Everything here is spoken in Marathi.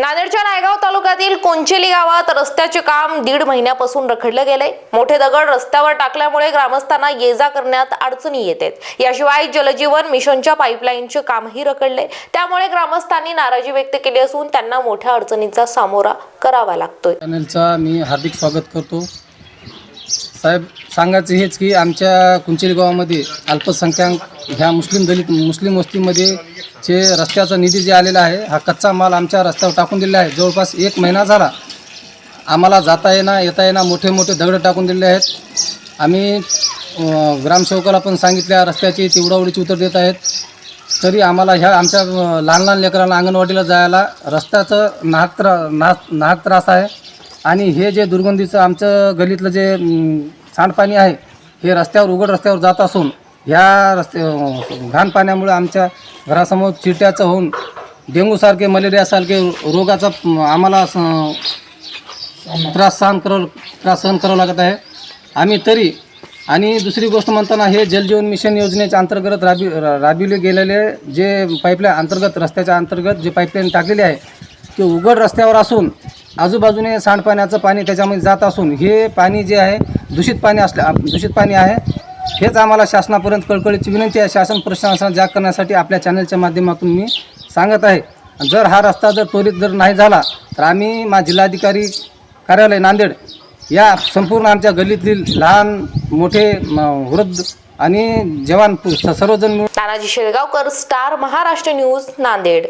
नांदेडच्या नायगाव तालुक्यातील कोंचेली गावात रस्त्याचे काम दीड महिन्यापासून रखडलं गेलंय. मोठे दगड रस्त्यावर टाकल्यामुळे ग्रामस्थांना ये जा करण्यात अडचणी येत आहेत. याशिवाय जलजीवन मिशनच्या पाईपलाईनचे कामही रखडले. त्यामुळे ग्रामस्थांनी नाराजी व्यक्त केली असून त्यांना मोठ्या अडचणींचा सामोरा करावा लागतोय. चॅनलचा मी हार्दिक स्वागत करतो. साहेब सांगायचं हेच की आमच्या कुंचेली गावामध्ये अल्पसंख्याक ह्या मुस्लिम दलित मुस्लिम वस्तीमध्ये जे रस्त्याचा निधी जे आलेला आहे हा कच्चा माल आमच्या रस्त्यावर टाकून दिलेला आहे. जवळपास एक महिना झाला आम्हाला जाता येणं येता येणं मोठे मोठे दगड टाकून दिलेले आहेत. आम्ही ग्रामसेवकाला पण सांगितल्या रस्त्याची तिवडावडीची उतर देत आहेत. तरी आम्हाला ह्या आमच्या लहान लहान लेकरांना अंगणवाडीला जायला रस्त्याचं नाहक त्रा नाहक त्रास आहे. आणि हे जे दुर्गंधीचं आमचं गलीतलं जे सांडपाणी आहे. हे रस्त्यावर उघड रस्त्यावर जात असून ह्या रस्ते घाण पाण्यामुळे आमच्या घरासमोर चिरट्याचं होऊन डेंग्यूसारखे मलेरियासारखे रोगाचा आम्हाला स- त्रास सहन करावं त्रास सहन करावा लागत आहे. आम्ही तरी आणि दुसरी गोष्ट म्हणताना हे जलजीवन मिशन योजनेच्या अंतर्गत राबी राबिवले राबविले गेलेले जे पाईपलाईन अंतर्गत रस्त्याच्या अंतर्गत जे पाईपलाईन टाकलेली आहे ते उघड रस्त्यावर असून आजूबाजूने सांडपाण्याचं पाणी त्याच्यामध्ये जात असून हे पाणी जे आहे दूषित पाणी असल्या दूषित पाणी आहे हेच आम्हाला शासनापर्यंत कळकळीची विनंती आहे. शासन प्रशासनाला जाग करण्यासाठी आपल्या चॅनलच्या माध्यमातून मी सांगत आहे. जर हा रस्ता जर त्वरित जर नाही झाला तर आम्ही मा जिल्हाधिकारी कार्यालय नांदेड या संपूर्ण आमच्या गल्लीतील लहान मोठे वृद्ध आणि जवान सर्वजण मिळून तानाजी शेळगावकर स्टार महाराष्ट्र न्यूज नांदेड.